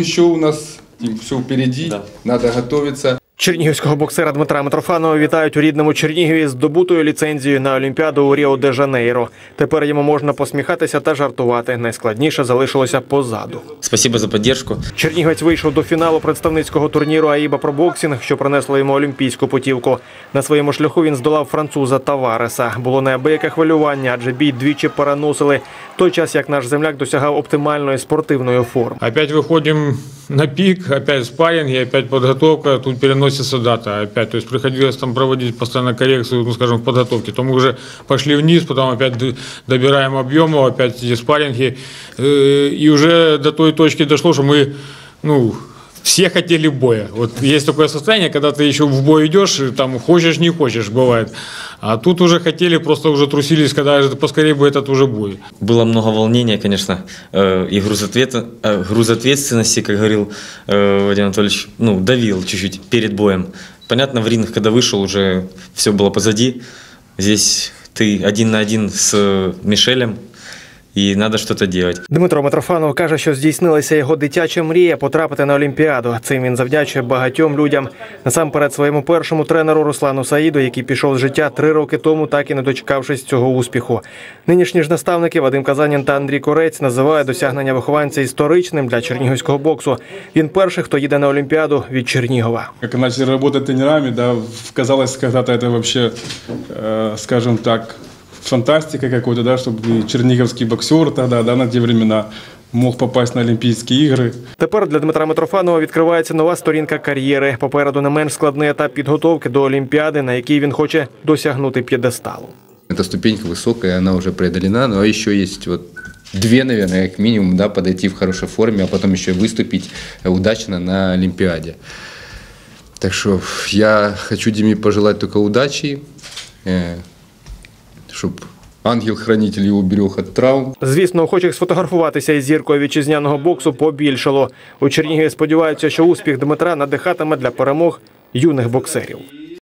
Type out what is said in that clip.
Еще у нас все впереди, надо готовиться. Чернігівського боксера Дмитра Митрофанова вітають у рідному Чернігові з здобутою ліцензією на Олімпіаду у Ріо де Жанейро. Тепер йому можна посміхатися та жартувати. Найскладніше залишилося позаду. Спасибо за поддержку. Чернігівець вийшов до фіналу представницького турніру Аїба про боксинг, що принесло йому олімпійську путівку. На своєму шляху він здолав француза Тавареса. Було неабияке хвилювання, адже бій двічі переносили. Той час як наш земляк досягав оптимальної спортивної форми. Опять выходим на пик, опять спарринги, опять подготовка, тут переносится дата опять. То есть приходилось там проводить постоянно коррекцию, ну скажем, в подготовке. То мы уже пошли вниз, потом опять добираем объемы, опять эти спарринги. Э, И уже до той точки дошло, что мы, ну, все хотели боя. Вот есть такое состояние, когда ты еще в бой идешь, и там хочешь, не хочешь, бывает. А тут уже хотели, просто уже трусились, когда поскорее бы этот уже бой. Было много волнения, конечно, э, и груз, ответа, э, груз ответственности, как говорил э, Вадим Анатольевич, ну, давил чуть-чуть перед боем. Понятно, в ринг, когда вышел, уже все было позади. Здесь ты один на один с Мишелем, и надо что-то делать. Дмитро Митрофанов каже, що здійснилася його дитяча мрія потрапити на Олімпіаду. Цим він завдячує багатьом людям. Насамперед своєму першому тренеру Руслану Саїду, який пішов з життя три роки тому, так і не дочекавшись цього успіху. Нинішні ж наставники Вадим Казанін та Андрій Корець називають досягнення вихованця історичним для чернігівського боксу. Він перший, хто їде на Олімпіаду від Чернігова. Как начали работать тренерами, да, казалось когда-то это вообще, э, так, фантастика какой-то, да, чтобы черниговский боксер тогда, да, на те времена мог попасть на Олимпийские игры. Тепер для Дмитра Митрофанова відкривається нова сторінка кар'єри. Попереду не менш складний етап підготовки до Олімпіади, на якій він хоче досягнути п'єдесталу. Эта ступенька высокая, она уже преодолена, но еще есть вот две, наверное, как минимум, да, подойти в хорошей форме, а потом еще выступить удачно на Олимпиаде. Так что я хочу Диме пожелать только удачи, чтобы ангел-хранитель його берег від травм. Звісно, охочих сфотографуватися із зіркою вітчизняного боксу побільшало. У Чернігові сподіваються, що успіх Дмитра надихатиме для перемог юних боксерів.